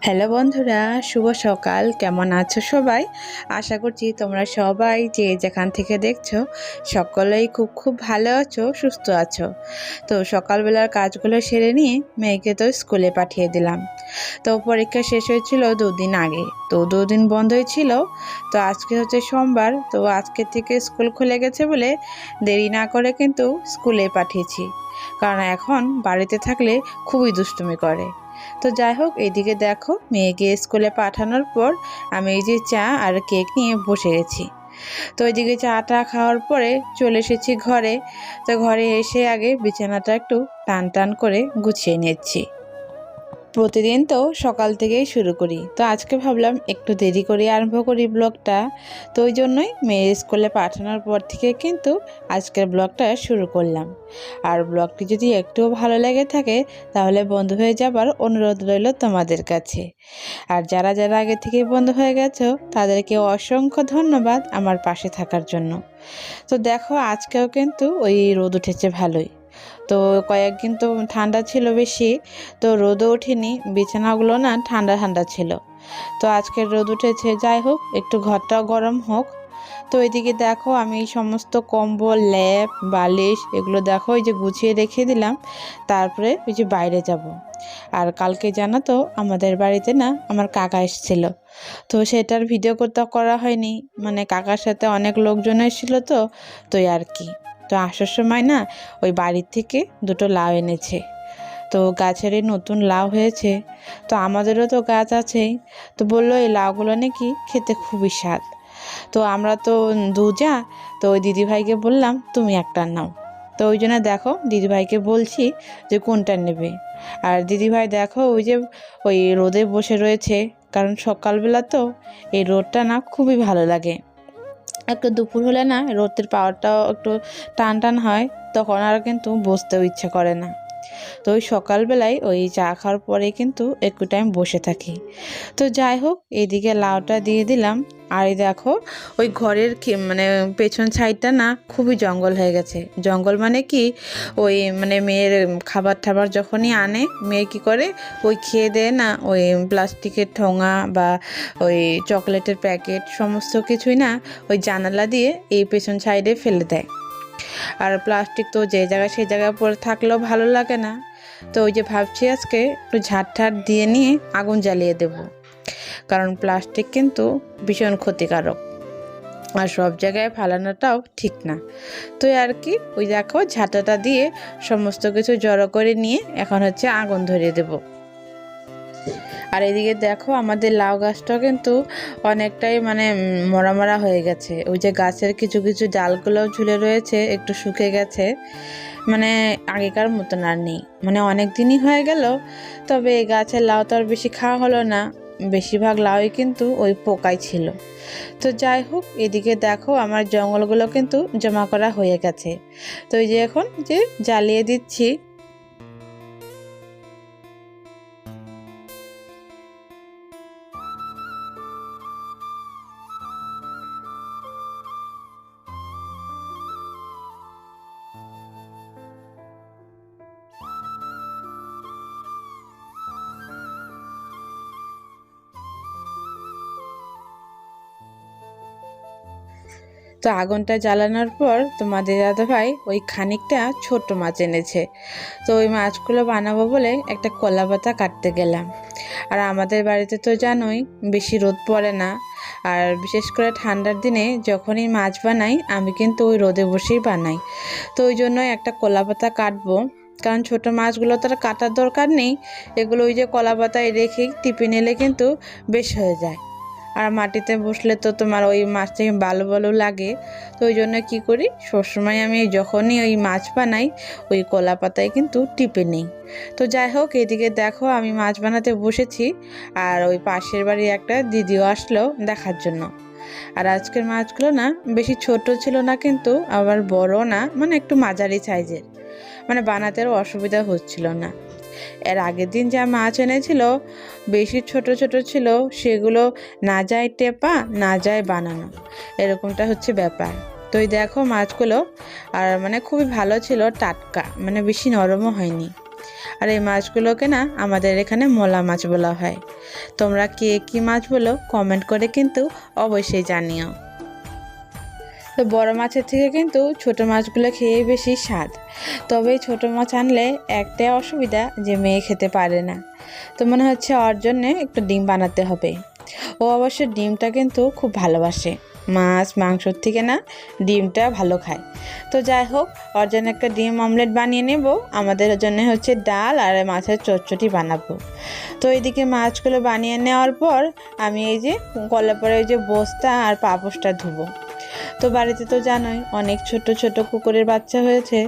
Hello বন্ধুরা, শুভ সকাল। কেমন আছো সবাই? আশা করছি তোমরা সবাই যে যেখান থেকে দেখছ, সকলেই খুব খুব ভালো আছো, সুস্থ আছো। তো সকালবেলার কাজগুলো সেরে নিয়ে মেয়েকে তো স্কুলে পাঠিয়ে দিলাম। তো পরীক্ষা শেষ হয়েছিল দুদিন আগে। তো দুদিন বন্ধই ছিল। তো আজকে হচ্ছে সোমবার। তো আজকে থেকে স্কুল খুলে গেছে বলে দেরি না করে কিন্তু স্কুলে পাঠিয়েছি। কারণ এখন বাড়িতে থাকলে খুবই দুষ্টুমি করে। তো যাই হোক, এদিকে দেখো, মেয়েকে স্কুলে পাঠানোর পর আমি এই যে চা আর কেক নিয়ে বসে গেছি। তো ওইদিকে চাটা খাওয়ার পরে চলে এসেছি ঘরে। তো ঘরে এসে আগে বিছানাটা একটু টান টান করে গুছিয়ে নিচ্ছি। প্রতিদিন তো সকাল থেকেই শুরু করি। তো আজকে ভাবলাম একটু দেরি করে আরম্ভ করি ব্লগটা। তো ওই জন্যই মেয়ের স্কুলে পাঠানোর পর থেকে কিন্তু আজকের ব্লগটা শুরু করলাম। আর ব্লগটি যদি একটুও ভালো লেগে থাকে, তাহলে বন্ধু হয়ে যাবার অনুরোধ রইল তোমাদের কাছে। আর যারা যারা আগে থেকে বন্ধু হয়ে গেছো, তাদেরকে অসংখ্য ধন্যবাদ আমার পাশে থাকার জন্য। তো দেখো, আজকেও কিন্তু ওই রোদ উঠেছে ভালোই। তো কয়েকদিন তো ঠান্ডা ছিল বেশি, তো রোদও ওঠেনি, বিছানাগুলো না ঠান্ডা ঠান্ডা ছিল। তো আজকে রোদ উঠেছে, যাই হোক, একটু ঘরটাও গরম হোক। তো এদিকে দেখো, আমি সমস্ত কম্বল, ল্যাপ, বালিশ এগুলো দেখো এই যে গুছিয়ে রেখে দিলাম, তারপরে ওই যে বাইরে যাব। আর কালকে জানো তো, আমাদের বাড়িতে না আমার কাকা এসেছিল। তো সেটার ভিডিও করতে করা হয়নি মানে কাকার সাথে অনেক লোকজন এসেছিল তো তো আর কি। তো আসার সময় না ওই বাড়ির থেকে দুটো লাউ এনেছে। তো গাছের নতুন লাউ হয়েছে। তো আমাদেরও তো গাছ আছেই। তো বলল, এই লাউগুলো নাকি খেতে খুবই স্বাদ। তো আমরা তো দুজা, তো ওই দিদিভাইকে বললাম, তুমি একটা নাও। তো ওই জন্য দেখো, দিদিভাইকে বলছি যে কোনটা নেবে। আর দিদিভাই দেখো, ওই যে ওই রোদে বসে রয়েছে। কারণ সকালবেলা তো এই রোদটা না খুবই ভালো লাগে। একটু দুপুর হলে না রোদের পাওয়ারটাও একটু টান টান হয়, তখন আর কিন্তু বসতেও ইচ্ছে করে না। তো ওই সকালবেলায় ওই চা খাওয়ার পরে কিন্তু একটু টাইম বসে থাকি। তো যাই হোক, এদিকে লাউটা দিয়ে দিলাম। আর এই দেখো, ওই ঘরের মানে পেছন সাইডটা না খুবই জঙ্গল হয়ে গেছে। জঙ্গল মানে কি, ওই মানে মেয়ের খাবার টাবার যখনই আনে, মেয়ে কি করে, ওই খেয়ে দেয় না, ওই প্লাস্টিকের ঠোঙা বা ওই চকলেটের প্যাকেট সমস্ত কিছুই না ওই জানালা দিয়ে এই পেছন সাইডে ফেলে দেয়। আর প্লাস্টিক তো যে জায়গায় সেই জায়গায় পরে থাকলেও ভালো লাগে না। তো ওই যে ভাবছি আজকে একটু ঝাড় ঠাট দিয়ে নিয়ে আগুন জ্বালিয়ে দেব। কারণ প্লাস্টিক কিন্তু ভীষণ ক্ষতিকারক। আর সব জায়গায় ফালানোটাও ঠিক না। তো আর কি, ওই দেখো ঝাঁটাটা দিয়ে সমস্ত কিছু জড়ো করে নিয়ে এখন হচ্ছে আগুন ধরিয়ে দেবো। আর এদিকে দেখো আমাদের লাউ গাছটাও কিন্তু অনেকটাই মানে মরা মরা হয়ে গেছে। ওই যে গাছের কিছু কিছু ডালগুলোও ঝুলে রয়েছে, একটু শুকে গেছে। মানে আগেকার মতন আর নেই। মানে অনেক দিনই হয়ে গেল, তবে এই গাছের লাউ তো আর বেশি খাওয়া হলো না। বেশিরভাগ লাউই কিন্তু ওই পোকাই ছিল। তো যাই হোক, এদিকে দেখো আমার জঙ্গলগুলো কিন্তু জমা করা হয়ে গেছে। তো এই যে এখন যে জ্বালিয়ে দিচ্ছি তো আগুনটা জ্বালানোর পর তোমাদের দাদা ভাই ওই খানিকটা ছোট মাছ এনেছে। তো ওই মাছগুলো বানাবো বলে একটা কলা পাতা কাটতে গেলাম। আর আমাদের বাড়িতে তো জানোই, বেশি রোদ পড়ে না। আর বিশেষ করে ঠান্ডার দিনে যখনই মাছ বানাই, আমি কিন্তু ওই রোদে বসেই বানাই। তো ওই জন্য একটা কলা পাতা কাটবো। কারণ ছোটো মাছগুলো তো আর কাটার দরকার নেই। এগুলো ওই যে কলা পাতায় রেখে টিপে নিলে কিন্তু বেশ হয়ে যায়। আর মাটিতে বসলে তো তোমার ওই মাছ থেকে ভালো ভালো লাগে। তো ওই জন্য কী করি? সবসময় আমি যখনই ওই মাছ বানাই, ওই কলা পাতায় কিন্তু টিপে নিই। তো যাই হোক, এদিকে দেখো আমি মাছ বানাতে বসেছি আর ওই পাশের বাড়ি একটা দিদিও আসলো দেখার জন্য। আর আজকের মাছগুলো না বেশি ছোট ছিল না কিন্তু আবার বড় না মানে একটু মাঝারি সাইজের। মানে বানাতেও অসুবিধা হচ্ছিল না। এর আগের দিন যা মাছ এনেছিল, বেশি ছোট ছোট ছিল, সেগুলো না যায় টেপা, না যায় বানানো। এরকমটা হচ্ছে ব্যাপার। তো দেখো মাছগুলো, আর মানে খুবই ভালো ছিল, টাটকা মানে বেশি নরমও হয়নি। আর এই মাছগুলোকে না আমাদের এখানে মোলা মাছ বলা হয়। তোমরা কে কী মাছ বলো কমেন্ট করে কিন্তু অবশ্যই জানিও। তো বড় মাছের থেকে কিন্তু ছোট মাছগুলো খেয়ে বেশি স্বাদ। তবে এই ছোট মাছ আনলে একটাই অসুবিধা যে মেয়ে খেতে পারে না। তো মনে হচ্ছে ওর জন্যে একটু ডিম বানাতে হবে। ও অবশ্য ডিমটা কিন্তু খুব ভালোবাসে। মাছ, মাংসর থেকে না ডিমটা ভালো খায়। তো যাই হোক, ওর জন্য একটা ডিম অমলেট বানিয়ে নেব। আমাদের জন্য হচ্ছে ডাল আর মাছের চটচটি বানাবো। তো এইদিকে মাছগুলো বানিয়ে নেওয়ার পর আমি এই যে কলে পরে ওই যে বস্তা আর পাপোশটা ধুবো। তো বাড়িতে তো জানোই, অনেক ছোট ছোট কুকুরের বাচ্চা হয়েছে,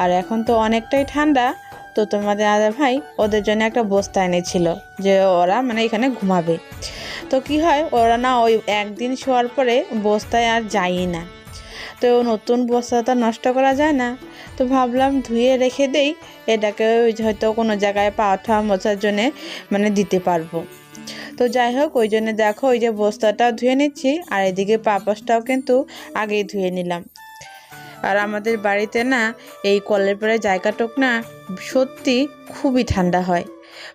আর এখন তো অনেকটাই ঠান্ডা, তো তোমাদের দাদা ভাই ওদের জন্য একটা বস্তা এনেছিল, যে ওরা মানে এখানে ঘুমাবে। তো কি হয়, ওরা না ওই একদিন শোয়ার পরে বস্তায় আর যায়ই না। তো নতুন বস্তাটা নষ্ট করা যায় না। তো ভাবলাম ধুয়ে রেখে দেই, এটাকে হয়তো কোনো জায়গায় পা ওঠা মোছার জন্যে মানে দিতে পারব। তো যাই হোক, ওই জন্য দেখো ওই যে বস্তাটাও ধুয়ে নিচ্ছি, আর এদিকে পাপসটাও কিন্তু আগেই ধুয়ে নিলাম। আর আমাদের বাড়িতে না, এই কলের পরে জায়গাটুক না সত্যি খুবই ঠান্ডা হয়।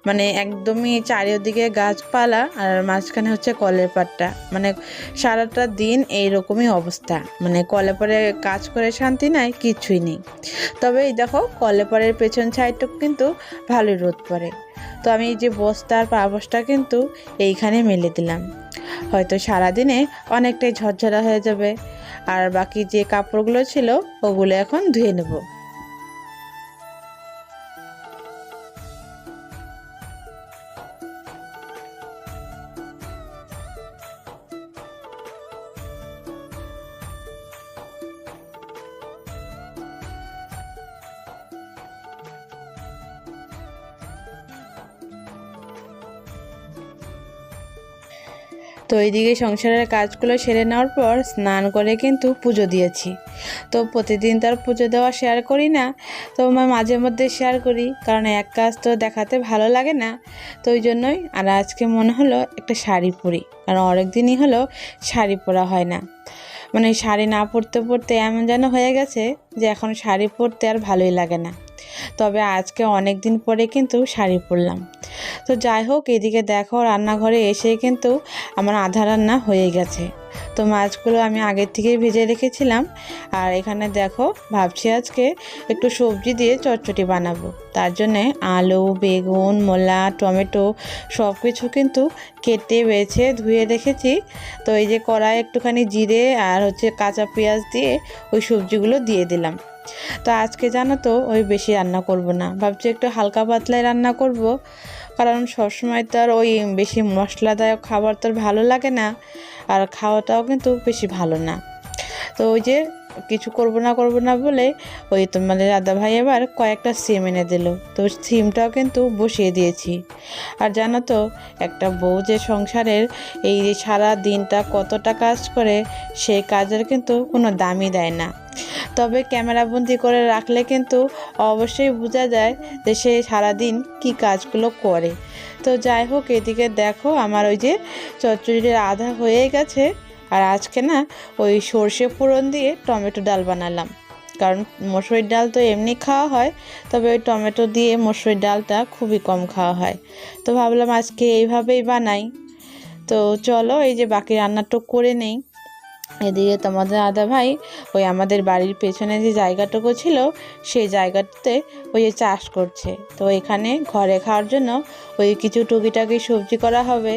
মানে একদমই চারিদিকে গাছপালা আর মাঝখানে হচ্ছে কলের পাটটা মানে সারাটা দিন এইরকমই অবস্থা। মানে কলে পরে কাজ করে শান্তি নাই, কিছুই নেই। তবে এই দেখো কলে পরের পেছন সাইডটুক কিন্তু ভালোই রোদ পড়ে। তো আমি এই যে বস্তার পাবসটা কিন্তু এইখানে মেলে দিলাম। হয়তো সারাদিনে অনেকটাই ঝরঝরা হয়ে যাবে। আর বাকি যে কাপড়গুলো ছিল, ওগুলো এখন ধুয়ে নেব। তো এইদিকে সংসারের কাজগুলো সেরে নেওয়ার পর স্নান করে কিন্তু পুজো দিয়েছি। তো প্রতিদিন তো আর পুজো দেওয়া শেয়ার করি না, তো আমি মাঝে মধ্যে শেয়ার করি, কারণ এক কাজ তো দেখাতে ভালো লাগে না। তো ওই জন্যই আর আজকে মনে হলো একটা শাড়ি পরি, কারণ অনেক দিনই হলো শাড়ি পরা হয় না। মানে শাড়ি না পরতে পরতে এমন যেন হয়ে গেছে যে এখন শাড়ি পরতে আর ভালোই লাগে না। তবে আজকে অনেক দিন পরে কিন্তু শাড়ি পরলাম। তো যাই হোক, এদিকে দেখো রান্নাঘরে এসে কিন্তু আমার আধা রান্না হয়ে গেছে। তো মাছগুলো আমি আগের থেকেই ভেজে রেখেছিলাম। আর এখানে দেখো, ভাবছি আজকে একটু সবজি দিয়ে চটচটি বানাবো। তার জন্যে আলু, বেগুন, মোলা, টমেটো সব কিছু কিন্তু কেটে, বেছে, ধুয়ে রেখেছি। তো এই যে কড়াই একটুখানি জিরে আর হচ্ছে কাঁচা পেঁয়াজ দিয়ে ওই সবজিগুলো দিয়ে দিলাম। তো আজকে জানো তো, ওই বেশি রান্না করব না। ভাবছি একটু হালকা পাতলায় রান্না করব। কারণ সবসময় তো আর ওই বেশি মশলাদায়ক খাবার তো ভালো লাগে না, আর খাওয়াটাও কিন্তু বেশি ভালো না। তো ওই যে কিছু করব না করব না বলে ওই তোমাদের দাদা ভাই এবার কয়েকটা সিম এনে দিল। তো সিমটাও কিন্তু বসিয়ে দিয়েছি। আর জানো তো, একটা বউ যে সংসারের এই যে সারা দিনটা কতটা কাজ করে সেই কাজের কিন্তু কোনো দামই দেয় না। তবে ক্যামেরাবন্দি করে রাখলে কিন্তু অবশ্যই বোঝা যায় যে সে সারাদিন কি কাজগুলো করে। তো যাই হোক, এদিকে দেখো আমার ওই যে চচ্চড়ির আধা হয়ে গেছে। আর আজকে না ওই সর্ষে ফোড়ন দিয়ে টমেটো ডাল বানালাম। কারণ মসুরির ডাল তো এমনি খাওয়া হয়, তবে ওই টমেটো দিয়ে মসুরির ডালটা খুবই কম খাওয়া হয়। তো ভাবলাম আজকে এইভাবেই বানাই। তো চলো এই যে বাকি রান্নাটুক করে নেই। এদিকে তোমাদের দাদা ভাই ওই আমাদের বাড়ির পেছনে যে জায়গাটুকু ছিল, সেই জায়গাটাতে ওই চাষ করছে। তো এখানে ঘরে খাওয়ার জন্য ওই কিছু টুকিটাকি সবজি করা হবে।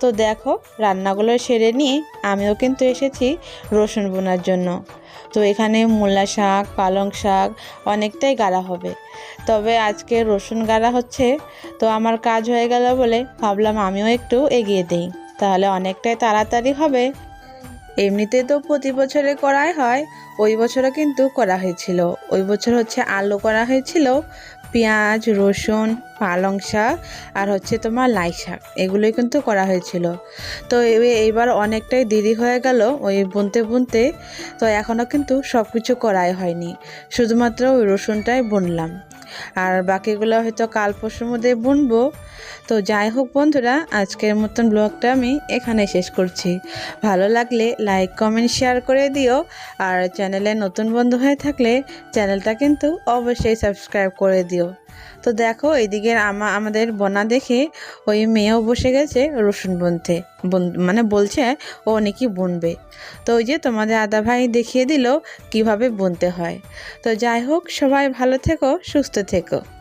তো দেখো, রান্নাগুলো সেরে নিয়ে আমিও কিন্তু এসেছি রসুন বোনার জন্য। তো এখানে মূলা শাক, পালং শাক অনেকটাই গাড়া হবে। তবে আজকে রসুন গাড়া হচ্ছে, তো আমার কাজ হয়ে গেল বলে ভাবলাম আমিও একটু এগিয়ে দিই। তাহলে অনেকটাই তাড়াতাড়ি হবে। এমনিতে তো প্রতি বছরে করাই হয়, ওই বছরও কিন্তু করা হয়েছিল। ওই বছর হচ্ছে আলু করা হয়েছিল, পেঁয়াজ, রসুন, পালং শাক, আর হচ্ছে তোমার লাই শাক, এগুলোই কিন্তু করা হয়েছিল। তো এইবার অনেকটাই দেরি হয়ে গেল ওই বুনতে বুনতে, তো এখনও কিন্তু সব কিছু করাই হয়নি। শুধুমাত্র ওই রসুনটাই বুনলাম। আর বাকিগুলো হয়তো কাল পরশুর মধ্যে বুনবো। তো যাই হোক বন্ধুরা, আজকের মতন ব্লগটা আমি এখানে শেষ করছি। ভালো লাগলে লাইক, কমেন্ট, শেয়ার করে দিও। আর চ্যানেলে নতুন বন্ধু হয়ে থাকলে চ্যানেলটা কিন্তু অবশ্যই সাবস্ক্রাইব করে দিও। তো দেখো, এইদিকে আমা, আমাদের বোনা দেখে ওই মেয়েও বসে গেছে রসুন বুনতে। বুন- মানে বলছে, ও নাকি বুনবে। তো ওই যে তোমাদের আদা ভাই দেখিয়ে দিল কীভাবে বুনতে হয়। তো যাই হোক, সবাই ভালো থেকো, সুস্থ থেকো।